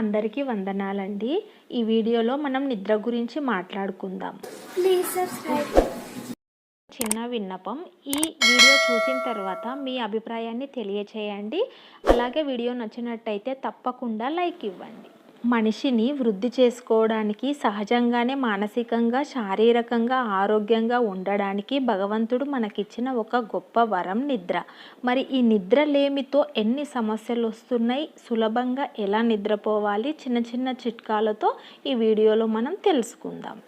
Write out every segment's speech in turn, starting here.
అందరికీ వందనాలండి. ఈ వీడియోలో మనం నిద్ర గురించి మాట్లాడుకుందాం. Subscribe. చిన్న విన్నపం. ఈ వీడియో చూసిన తర్వాత మీ అభిప్రాయాన్ని తెలియచేయండి. అలాగే వీడియో నచ్చినట్టయితే తప్పకుండా లైక్ ఇవ్వండి. మనిషిని వృద్ధి చేసుకోవడానికి సహజంగానే మానసికంగా శారీరకంగా ఆరోగ్యంగా ఉండడానికి భగవంతుడు మనకిచ్చిన ఒక గొప్ప వరం నిద్ర. మరి ఈ నిద్ర లేమితో ఎన్ని సమస్యలు వస్తున్నాయి సులభంగా ఎలా నిద్రపోవాలి? చిన్న చిన్న చిట్కాలతో ఈ వీడియోలో మనం తెలుసుకుందాం.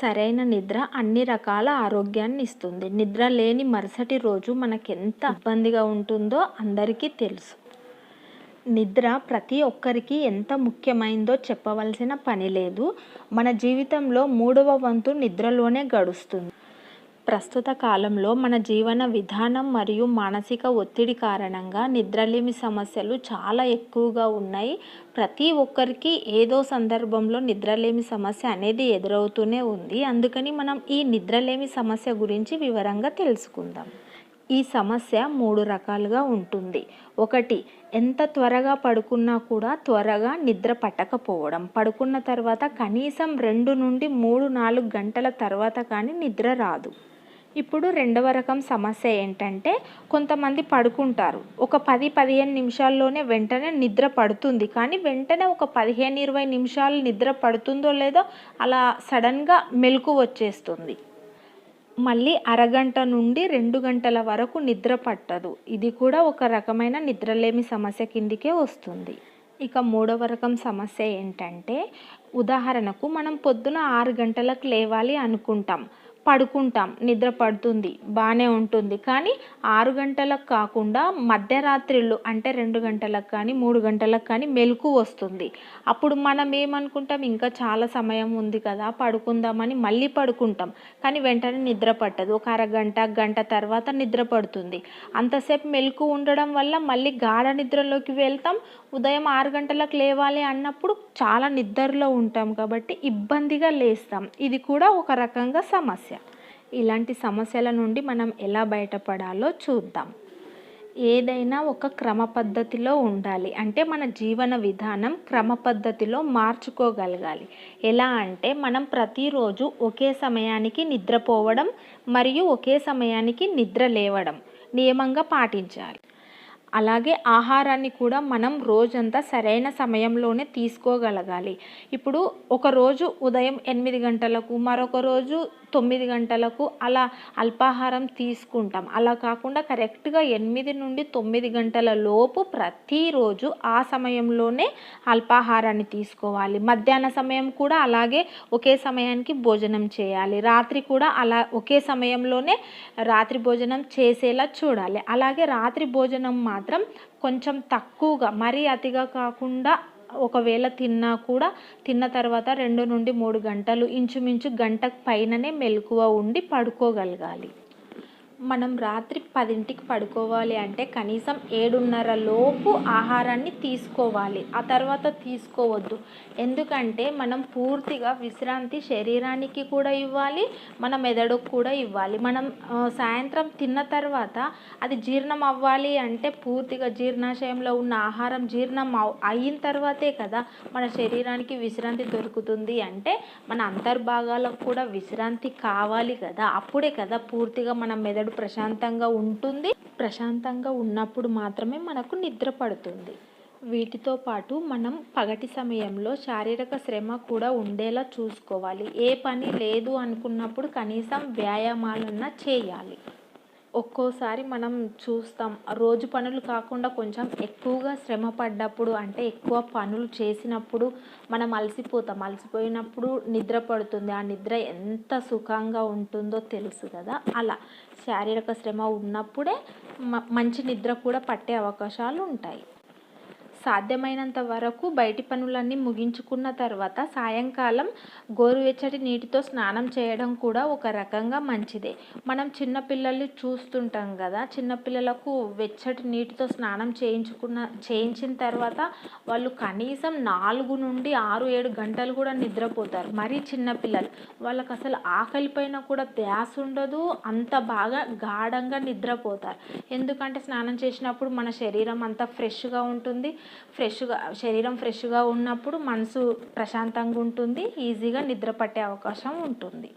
సరైన నిద్ర అన్ని రకాల ఆరోగ్యాన్ని ఇస్తుంది. నిద్ర లేని మరుసటి రోజు మనకెంత ఇబ్బందిగా ఉంటుందో అందరికీ తెలుసు. నిద్ర ప్రతి ఒక్కరికి ఎంత ముఖ్యమైందో చెప్పవలసిన పని లేదు. మన జీవితంలో మూడవ వంతు నిద్రలోనే గడుస్తుంది. ప్రస్తుత కాలంలో మన జీవన విధానం మరియు మానసిక ఒత్తిడి కారణంగా నిద్రలేమి సమస్యలు చాలా ఎక్కువగా ఉన్నాయి. ప్రతి ఒక్కరికి ఏదో సందర్భంలో నిద్రలేమి సమస్య అనేది ఎదురవుతూనే ఉంది. అందుకని మనం ఈ నిద్రలేమి సమస్య గురించి వివరంగా తెలుసుకుందాం. ఈ సమస్య మూడు రకాలుగా ఉంటుంది. ఒకటి ఎంత త్వరగా పడుకున్నా కూడా త్వరగా నిద్ర పట్టకపోవడం. పడుకున్న తర్వాత కనీసం రెండు నుండి మూడు నాలుగు గంటల తర్వాత కానీ నిద్ర రాదు. ఇప్పుడు రెండవ రకం సమస్య ఏంటంటే కొంతమంది పడుకుంటారు. ఒక పది పదిహేను నిమిషాల్లోనే వెంటనే నిద్ర పడుతుంది. కానీ వెంటనే ఒక పదిహేను ఇరవై నిమిషాలు నిద్ర పడుతుందో లేదో అలా సడన్గా మెలకు వచ్చేస్తుంది. మళ్ళీ అరగంట నుండి రెండు గంటల వరకు నిద్ర పట్టదు. ఇది కూడా ఒక రకమైన నిద్రలేమి సమస్య కిందికే వస్తుంది. ఇక మూడవ రకం సమస్య ఏంటంటే ఉదాహరణకు మనం పొద్దున ఆరు గంటలకు లేవాలి అనుకుంటాం. పడుకుంటాం. నిద్ర పడుతుంది. బాగానే ఉంటుంది. కానీ ఆరు గంటలకు కాకుండా మధ్యరాత్రిళ్ళు అంటే రెండు గంటలకు కానీ మూడు గంటలకు కానీ మెలకు వస్తుంది. అప్పుడు మనం ఏమనుకుంటాం? ఇంకా చాలా సమయం ఉంది కదా పడుకుందామని మళ్ళీ పడుకుంటాం. కానీ వెంటనే నిద్ర పట్టదు. ఒక అరగంట గంట తర్వాత నిద్ర పడుతుంది. అంతసేపు మెలకు ఉండడం వల్ల మళ్ళీ గాఢ నిద్రలోకి వెళ్తాం. ఉదయం ఆరు గంటలకు లేవాలి అన్నప్పుడు చాలా నిద్రలో ఉంటాం కాబట్టి ఇబ్బందిగా లేస్తాం. ఇది కూడా ఒక రకంగా సమస్య. ఇలాంటి సమస్యల నుండి మనం ఎలా బయటపడాలో చూద్దాం. ఏదైనా ఒక క్రమ పద్ధతిలో ఉండాలి. అంటే మన జీవన విధానం క్రమ పద్ధతిలో మార్చుకోగలగాలి. ఎలా అంటే మనం ప్రతిరోజు ఒకే సమయానికి నిద్రపోవడం మరియు ఒకే సమయానికి నిద్ర లేవడం నియమంగా పాటించాలి. అలాగే ఆహారాన్ని కూడా మనం రోజంతా సరైన సమయంలోనే తీసుకోగలగాలి. ఇప్పుడు ఒకరోజు ఉదయం ఎనిమిది గంటలకు మరొక రోజు తొమ్మిది గంటలకు అలా అల్పాహారం తీసుకుంటాం. అలా కాకుండా కరెక్ట్గా ఎనిమిది నుండి తొమ్మిది గంటల లోపు ప్రతిరోజు ఆ సమయంలోనే అల్పాహారాన్ని తీసుకోవాలి. మధ్యాహ్న సమయం కూడా అలాగే ఒకే సమయానికి భోజనం చేయాలి. రాత్రి కూడా అలా ఒకే సమయంలోనే రాత్రి భోజనం చేసేలా చూడాలి. అలాగే రాత్రి భోజనం మాత్రం కొంచెం తక్కువగా మరీ అతిగా కాకుండా ఒకవేళ తిన్నా కూడా తిన్న తర్వాత రెండు నుండి మూడు గంటలు ఇంచుమించు గంటకు పైననే మెలకువ ఉండి పడుకోగలగాలి. మనం రాత్రి పదింటికి పడుకోవాలి అంటే కనీసం ఏడున్నర లోపు ఆహారాన్ని తీసుకోవాలి. ఆ తర్వాత తీసుకోవద్దు. ఎందుకంటే మనం పూర్తిగా విశ్రాంతి శరీరానికి కూడా ఇవ్వాలి మన మెదడుకు కూడా ఇవ్వాలి. మనం సాయంత్రం తిన్న తర్వాత అది జీర్ణం అవ్వాలి అంటే పూర్తిగా జీర్ణాశయంలో ఉన్న ఆహారం జీర్ణం అవ్- అయిన తర్వాతే కదా మన శరీరానికి విశ్రాంతి దొరుకుతుంది అంటే మన అంతర్భాగాలకు కూడా విశ్రాంతి కావాలి కదా. అప్పుడే కదా పూర్తిగా మన మెదడు ప్రశాంతంగా ఉంటుంది. ప్రశాంతంగా ఉన్నప్పుడు మాత్రమే మనకు నిద్ర పడుతుంది. వీటితో పాటు మనం పగటి సమయంలో శారీరక శ్రమ కూడా ఉండేలా చూసుకోవాలి. ఏ పని లేదు అనుకున్నప్పుడు కనీసం వ్యాయామాలన్నా చేయాలి. ఒక్కోసారి మనం చూస్తాం. రోజు పనులు కాకుండా కొంచెం ఎక్కువగా శ్రమ పడ్డప్పుడు అంటే ఎక్కువ పనులు చేసినప్పుడు మనం అలసిపోతాం. అలసిపోయినప్పుడు నిద్ర పడుతుంది. ఆ నిద్ర ఎంత సుఖంగా ఉంటుందో తెలుసు కదా. అలా శారీరక శ్రమ ఉన్నప్పుడే మ- మంచి నిద్ర కూడా పట్టే అవకాశాలు ఉంటాయి. సాధ్యమైనంత వరకు బయటి పనులన్నీ ముగించుకున్న తర్వాత సాయంకాలం గోరువెచ్చటి నీటితో స్నానం చేయడం కూడా ఒక రకంగా మంచిదే. మనం చిన్నపిల్లల్ని చూస్తుంటాం కదా చిన్నపిల్లలకు వెచ్చటి నీటితో స్నానం చేయించుకున్న చేయించిన తర్వాత వాళ్ళు కనీసం నాలుగు నుండి ఆరు ఏడు గంటలు కూడా నిద్రపోతారు. మరీ చిన్నపిల్లలు వాళ్ళకి అసలు ఆకలి పైన కూడా ధ్యాస ఉండదు అంత బాగా గాఢంగా నిద్రపోతారు. ఎందుకంటే స్నానం చేసినప్పుడు మన శరీరం అంతా ఫ్రెష్గా ఉంటుంది ఫ్రెష్గా శరీరం ఫ్రెష్గా ఉన్నప్పుడు మనసు ప్రశాంతంగా ఉంటుంది ఈజీగా నిద్ర పట్టే అవకాశం ఉంటుంది.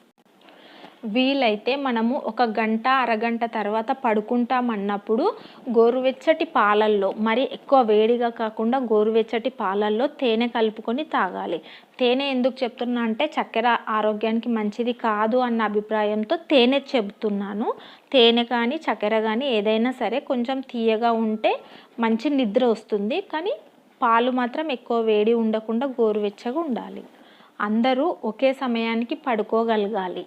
వీలైతే మనము ఒక గంట అరగంట తర్వాత పడుకుంటామన్నప్పుడు గోరువెచ్చటి పాలల్లో మరి ఎక్కువ వేడిగా కాకుండా గోరువెచ్చటి పాలల్లో తేనె కలుపుకొని తాగాలి. తేనె ఎందుకు చెప్తున్నా అంటే చక్కెర ఆరోగ్యానికి మంచిది కాదు అన్న అభిప్రాయంతో తేనె చెబుతున్నాను. తేనె కానీ చక్కెర కానీ ఏదైనా సరే కొంచెం తీయగా ఉంటే మంచి నిద్ర వస్తుంది. కానీ పాలు మాత్రం ఎక్కువ వేడి ఉండకుండా గోరువెచ్చగా ఉండాలి. అందరూ ఒకే సమయానికి పడుకోగలగాలి.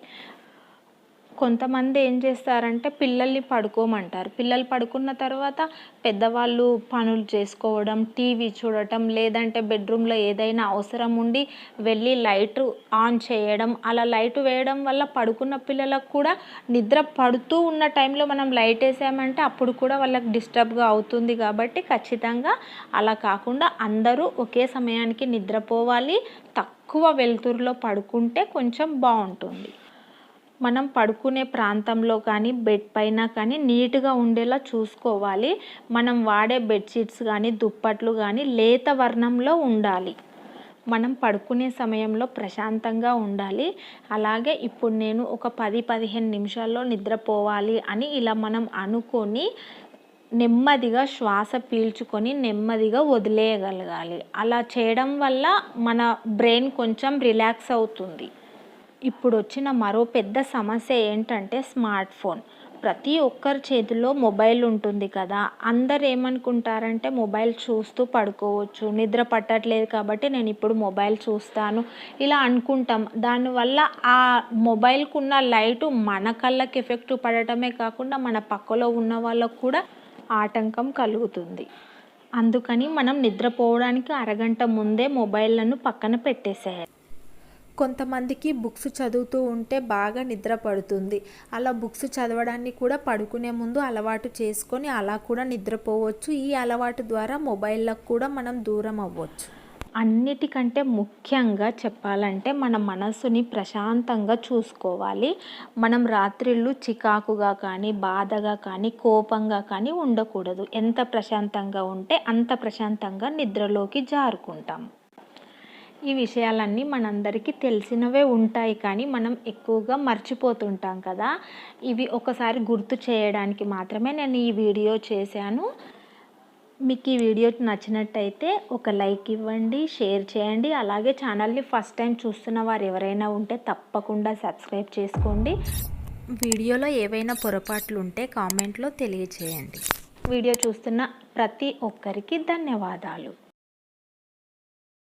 కొంతమంది ఏం చేస్తారంటే పిల్లల్ని పడుకోమంటారు. పిల్లలు పడుకున్న తర్వాత పెద్దవాళ్ళు పనులు చేసుకోవడం టీవీ చూడటం లేదంటే బెడ్రూమ్లో ఏదైనా అవసరం ఉండి వెళ్ళి లైట్ ఆన్ చేయడం అలా లైట్ వేయడం వల్ల పడుకున్న పిల్లలకు కూడా నిద్ర పడుతూ ఉన్న టైంలో మనం లైట్ వేసామంటే అప్పుడు కూడా వాళ్ళకి డిస్టర్బ్గా అవుతుంది కాబట్టి ఖచ్చితంగా అలా కాకుండా అందరూ ఒకే సమయానికి నిద్రపోవాలి. తక్కువ వెలుతురులో పడుకుంటే కొంచెం బాగుంటుంది. మనం పడుకునే ప్రాంతంలో కానీ బెడ్ పైన కానీ నీట్గా ఉండేలా చూసుకోవాలి. మనం వాడే బెడ్షీట్స్ కానీ దుప్పట్లు కానీ లేత వర్ణంలో ఉండాలి. మనం పడుకునే సమయంలో ప్రశాంతంగా ఉండాలి. అలాగే ఇప్పుడు నేను ఒక పది పదిహేను నిమిషాల్లో నిద్రపోవాలి అని ఇలా మనం అనుకొని నెమ్మదిగా శ్వాస పీల్చుకొని నెమ్మదిగా వదిలేయగలగాలి. అలా చేయడం వల్ల మన బ్రెయిన్ కొంచెం రిలాక్స్ అవుతుంది. ఇప్పుడు వచ్చిన మరో పెద్ద సమస్య ఏంటంటే స్మార్ట్ ఫోన్. ప్రతి ఒక్కరి చేతిలో మొబైల్ ఉంటుంది కదా. అందరు ఏమనుకుంటారంటే మొబైల్ చూస్తూ పడుకోవచ్చు. నిద్ర పట్టట్లేదు కాబట్టి నేను ఇప్పుడు మొబైల్ చూస్తాను ఇలా అనుకుంటాం. దానివల్ల ఆ మొబైల్కు ఉన్న లైటు మన కళ్ళకి ఎఫెక్ట్ పడటమే కాకుండా మన పక్కలో ఉన్న వాళ్ళకు కూడా ఆటంకం కలుగుతుంది. అందుకని మనం నిద్రపోవడానికి అరగంట ముందే మొబైల్లను పక్కన పెట్టేసేయాలి. కొంతమందికి బుక్స్ చదువుతూ ఉంటే బాగా నిద్ర పడుతుంది. అలా బుక్స్ చదవడాన్ని కూడా పడుకునే ముందు అలవాటు చేసుకొని అలా కూడా నిద్రపోవచ్చు. ఈ అలవాటు ద్వారా మొబైల్లకు కూడా మనం దూరం అవ్వచ్చు. అన్నిటికంటే ముఖ్యంగా చెప్పాలంటే మన మనసుని ప్రశాంతంగా చూసుకోవాలి. మనం రాత్రిళ్ళు చికాకుగా కానీ బాధగా కానీ కోపంగా కానీ ఉండకూడదు. ఎంత ప్రశాంతంగా ఉంటే అంత ప్రశాంతంగా నిద్రలోకి జారుకుంటాం. ఈ విషయాలన్నీ మనందరికీ తెలిసినవే ఉంటాయి కానీ మనం ఎక్కువగా మర్చిపోతుంటాం కదా. ఇవి ఒకసారి గుర్తు చేయడానికి మాత్రమే నేను ఈ వీడియో చేశాను. మీకు ఈ వీడియో నచ్చినట్టయితే ఒక లైక్ ఇవ్వండి షేర్ చేయండి. అలాగే ఛానల్ని ఫస్ట్ టైం చూస్తున్న వారు ఎవరైనా ఉంటే తప్పకుండా సబ్స్క్రైబ్ చేసుకోండి. వీడియోలో ఏవైనా పొరపాట్లు ఉంటే కామెంట్లో తెలియచేయండి. వీడియో చూస్తున్న ప్రతి ఒక్కరికి ధన్యవాదాలు.